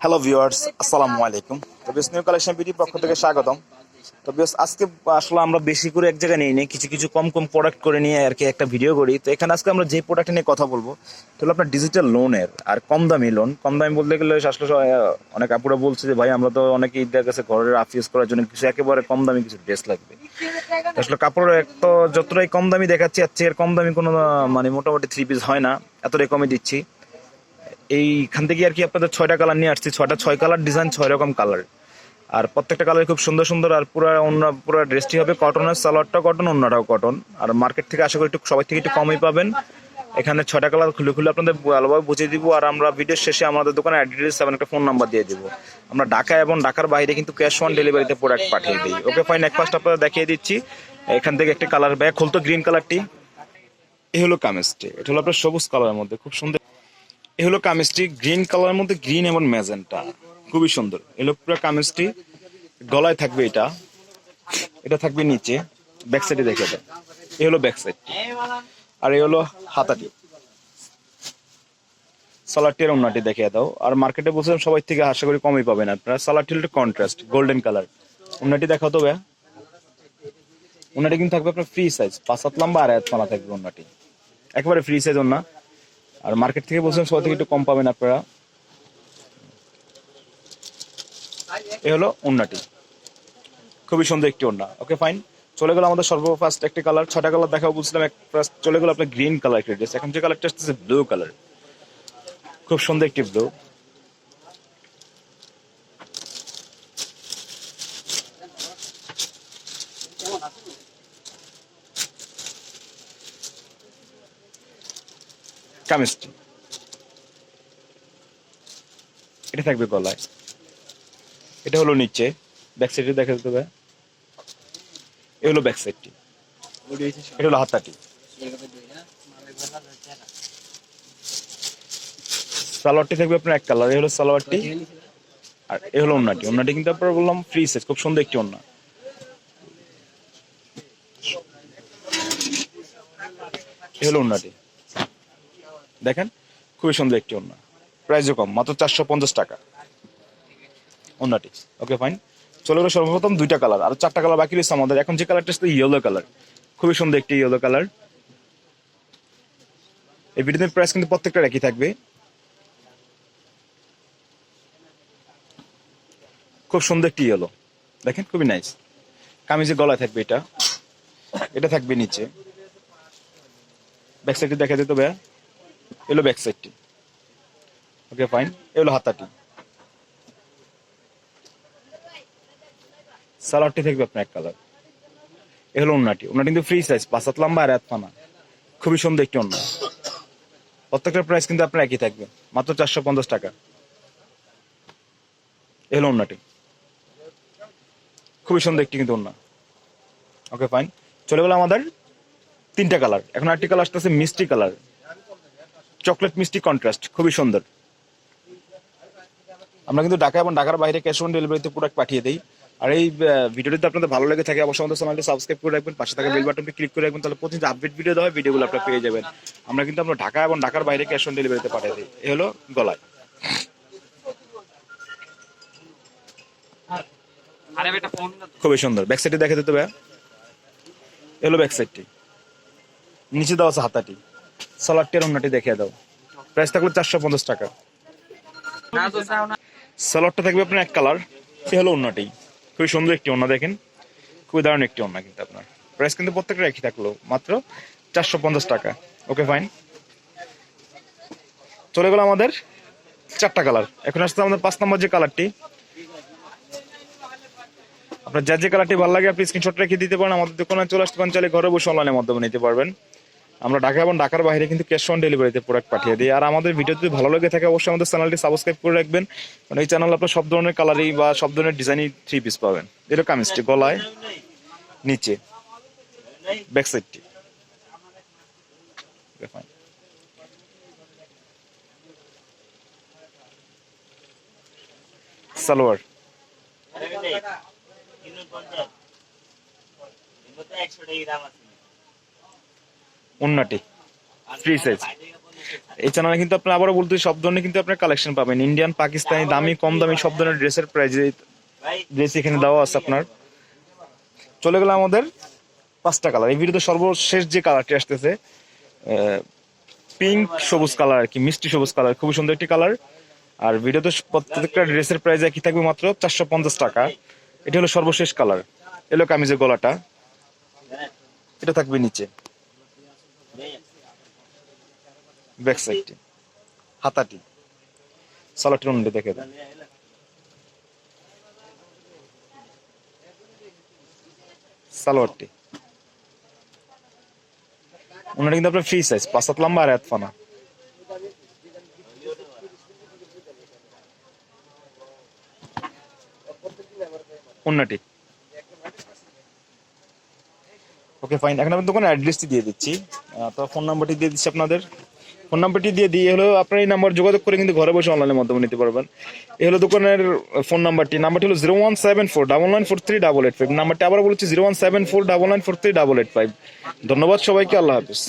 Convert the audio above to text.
Hello viewers আসসালামু আলাইকুম তো বেশ নিউ কালেকশন বিডি পক্ষ থেকে স্বাগতম। তো বেশ আজকে আসলে আমরা বেশি করে এক জায়গায় নিই নি কিছু কিছু কম কম প্রোডাক্ট করে নিয়ে আর কি একটা ভিডিও করি। তো এখানে আজকে আমরা যে প্রোডাক্ট নিয়ে কথা বলব তো হলো আপনার ডিজিটাল লোনের আর কম দামি লোন কম দামি বলতে গেলে আসলে অনেক আপুরা বলছে যে, ভাই, আমরা তো অনেকে ঈদের কাছে ঘরের আফিস করার জন্য কিছু একেবারে কম দামি কিছু ড্রেস লাগবে। আসলে কাপড় এক তো যতটাই কম দামি দেখাচ্ছি আর চেয়ে কম দামি কোনো মানে মোটামুটি থ্রি পিস হয় না। এতটাই কমে দিচ্ছি। এইখান থেকে আর কি আপনাদের ছয়টা কালার নিয়ে আসছি। ছয়টা, ছয় কালার ডিজাইন ছয় রকম কালার আর প্রত্যেকটা কালার খুব সুন্দর সুন্দর আর পুরো অন্য, পুরো ড্রেসটি হবে। কটনের সালোয়ারটা কটন অন্যটাও কটন আর মার্কেট থেকে আশা করি একটু সবাই থেকে একটু কমই পাবেন। এখানে ছয়টা কালার খুলে খুলে আপনাদের ভালোভাবে বুঝিয়ে দিব। আর আমরা ভিডিওর শেষে আমাদের দোকানে অ্যাড্রেস এবং একটা ফোন নাম্বার দিয়ে দিব। আমরা ঢাকা এবং ঢাকার বাইরে কিন্তু ক্যাশ অন ডেলিভারিতে প্রোডাক্ট পাঠিয়ে দিই। ওকে ফাইন এক ফার্স্ট আপনাদের দেখিয়ে দিচ্ছি। এখান থেকে একটা কালার ব্যাগ খুলতো গ্রিন কালারটি এই হলো কামিজটি এটা হলো আপনার সবুজ কালারের মধ্যে। খুব সুন্দর এ হলো কামিজটি গ্রিন কালারের মধ্যে গ্রিন এবং ম্যাজেন্টা খুবই সুন্দর। এলো পুরো কামিজটি গলায় থাকবে এটা। এটা থাকবে নিচে। ব্যাক সাইডে দেখে দেয় এ হলো ব্যাক সাইড আর এ হলো হাতাটি। সালারটির অন্যটি দেখিয়ে দাও। আর মার্কেটে বলছিলাম সবাই থেকে আশা করি কমই পাবেন আপনারা। সালারটির কন্ট্রাস্ট গোল্ডেন কালার অন্যটি দেখাও তো ভাইয়া। ওনাটি কিন্তু থাকবে আপনার ফ্রি সাইজ পাঁচ সাত লম্বা আর এক থাকবে ওনাটি একেবারে ফ্রি সাইজ ওনা আর মার্কেট থেকে বলছেন সবাই থেকে একটু কম পাবেন আপনারা। এ হলো ওন্নাটি খুবই সুন্দর একটি ওন্না ওকে ফাইন চলে গেল আমাদের সর্বফার্স্ট একটি কালার ছটা কালার দেখাও বুঝলাম এক চলে গেল আপনার গ্রিন কালার একটি ড্রেস এখন যে কালারটা আসতেছে ব্লু কালার খুব সুন্দর একটি ব্লু কামিজটি এটা থাকবে গলায়। এটা হলো নিচে। ব্যাক সাইডে দেখা যেতে হবে। এ হলো ব্যাক সাইডটি এটা হলো হাতাটি সালোয়ারটি থাকবে আপনার এক কালার এ হলো সালোয়ারটি আর এ হলো ওন্নাটি। ওন্নাটি কিন্তু আপনার বললাম ফ্রি সাইজ খুব সুন্দর একটি ওন্না। এ হলো ওন্নাটি। দেখেন, খুবই সুন্দর একটি ওন্না প্রাইসও কম, মাত্র চারশো পঞ্চাশ টাকা। ওন্নাটি ওকে, ফাইন। চলে গেলো সর্বপ্রথম দুইটা কালার, আর চারটা কালার বাকি রয়েছে আমাদের। এখন যে কালারটা আসছে ইয়েলো কালার খুবই সুন্দর একটি ইয়েলো কালার এই ভিডিওতে প্রাইস কিন্তু প্রত্যেকটা একই থাকবে। খুব সুন্দর একটি ইয়েলো দেখেন, খুবই নাইস কামিজে গলায় থাকবে এটা। এটা থাকবে নিচে। ব্যাক সাইডে দেখা যেত ভাইয়া। এলো ব্যাক সাইডটি ওকে ফাইন এলো হাতাটি। সালোয়ারটি থাকবে আপনার এক কালার এ হলো ওন্নাটি। ওন্নাটি কিন্তু ফ্রি সাইজ পাঁচ হাত লম্বা আর এক পানা। খুবই সুন্দর একটি ওন্না। প্রত্যেকটার প্রাইস কিন্তু আপনার একই থাকবে। মাত্র চারশো পঞ্চাশ টাকা। এ হলো ওন্নাটি। খুবই সুন্দর একটি কিন্তু ওন্না। ওকে ফাইন চলে গেলো আমাদের তিনটা কালার এখন আরেকটি কালার আসতেছে মিষ্টি কালার চকলেট মিষ্টি কন্ট্রাস্ট খুবই সুন্দর। আমরা কিন্তু ঢাকা এবং ঢাকার বাইরে ক্যাশ অন ডেলিভারিতে প্রোডাক্ট পাঠিয়ে দিই। আর এই ভিডিওটি যদি আপনাদের ভালো লেগে থাকে অবশ্যই আমাদের চ্যানেলটি সাবস্ক্রাইব করে রাখবেন পাশে থাকা বেল বাটনটি ক্লিক করে রাখবেন তাহলে প্রতিদিন আপডেট ভিডিও দেওয়া হয় ভিডিওগুলো আপনারা পেয়ে যাবেন। আমরা কিন্তু আমরা ঢাকা এবং ঢাকার বাইরে ক্যাশ অন ডেলিভারিতে পাঠিয়ে দিই। এ হলো গলায়। আরে বেটা ফোন খুবই সুন্দর। ব্যাক সাইডে দেখা যেতে ভাইয়া এ হলো ব্যাক সাইডটি নিচে দেওয়া আছে হাতাটি। সালাডটির অন্যটি দেখিয়ে দাও। প্রাইস থাকল চারশো পঞ্চাশ টাকা। সালোয়ারটা থাকবে আপনার এক কালার সে হলো অন্যটি। খুবই সুন্দর একটি অন্য দেখেন। খুবই দারুণ একটি অন্য কিন্তু আপনার। প্রাইস কিন্তু প্রত্যেকটা একই থাকল, মাত্র চারশো পঞ্চাশ টাকা। ওকে ফাইন চলে গেল আমাদের চারটা কালার এখন আসতে আমাদের পাঁচ নম্বর যে কালারটি আপনার যার যে কালারটি ভালো লাগে, আপনি স্ক্রিনশট রেখে দিতে পারেন, আমাদের দোকানে চলে আসতে পারেন, চাইলে ঘরে বসে অনলাইনের মাধ্যমে নিতে পারবেন। আমরা ঢাকা এবং ঢাকার বাইরে কিন্তু ক্যাশ অন ডেলিভারিতে প্রোডাক্ট পাঠিয়ে দিই আর আমাদের ভিডিও যদি ভালো লেগে থাকে অবশ্যই আমাদের চ্যানেলটি সাবস্ক্রাইব করে রাখবেন কারণ এই চ্যানেল আপনার সব ধরনের কালারই বা সব ধরনের ডিজাইনই থ্রি পিস পাবেন এটা কামিজটি গলায় নিচে ব্যাক সাইডটি সালোয়ার উন্নটি ফ্রি সাইজ এই চ্যানেলে কিন্তু আপনি আবারও বলতে সব ধরনের কিন্তু আপনার কালেকশন পাবেন। ইন্ডিয়ান পাকিস্তানি দামি, কম দামি, সব ধরনের ড্রেসের প্রাইস ড্রেস এখানে দেওয়া আছে আপনার। চলে গেল আমাদের পাঁচটা কালার এই ভিডিওতে সর্বশেষ যে কালারটি আসতেছে পিঙ্ক সবুজ কালার আর কি, মিষ্টি সবুজ কালার খুবই সুন্দর একটি কালার আর ভিডিওতে প্রত্যেকটা ড্রেসের প্রাইস একই থাকবে মাত্র চারশো পঞ্চাশ টাকা। এটা হলো সর্বশেষ কালার এলো কামিজের গলাটা। এটা থাকবে নিচে। ব্যাক সাইডটি হাতাটি। সালাটির অন্যটি দেখে দেন। সালোয়ারটি। ওনাটা কিন্তু আপনার ফ্রি সাইজ পাঁচ সাত লম্বা আর এক ফানা। অন্যটি ওকে ফাইন এখন আপনার দোকানে অ্যাড্রেসটি দিয়ে দিচ্ছি। তো ফোন নাম্বারটি দিয়ে দিচ্ছি আপনাদের। ফোন নাম্বারটি দিয়ে দিই। হলো আপনার এই নাম্বার যোগাযোগ করে কিন্তু ঘরে বসে অনলাইনের মাধ্যমে নিতে পারবেন। এ হলো দোকানের ফোন নাম্বারটি। নাম্বারটি হলো zero one seven four double nine four three double eight five নাম্বারটি আবার বলছি zero one seven four double nine four three double eight five ধন্যবাদ সবাইকে, আল্লাহ হাফিজ।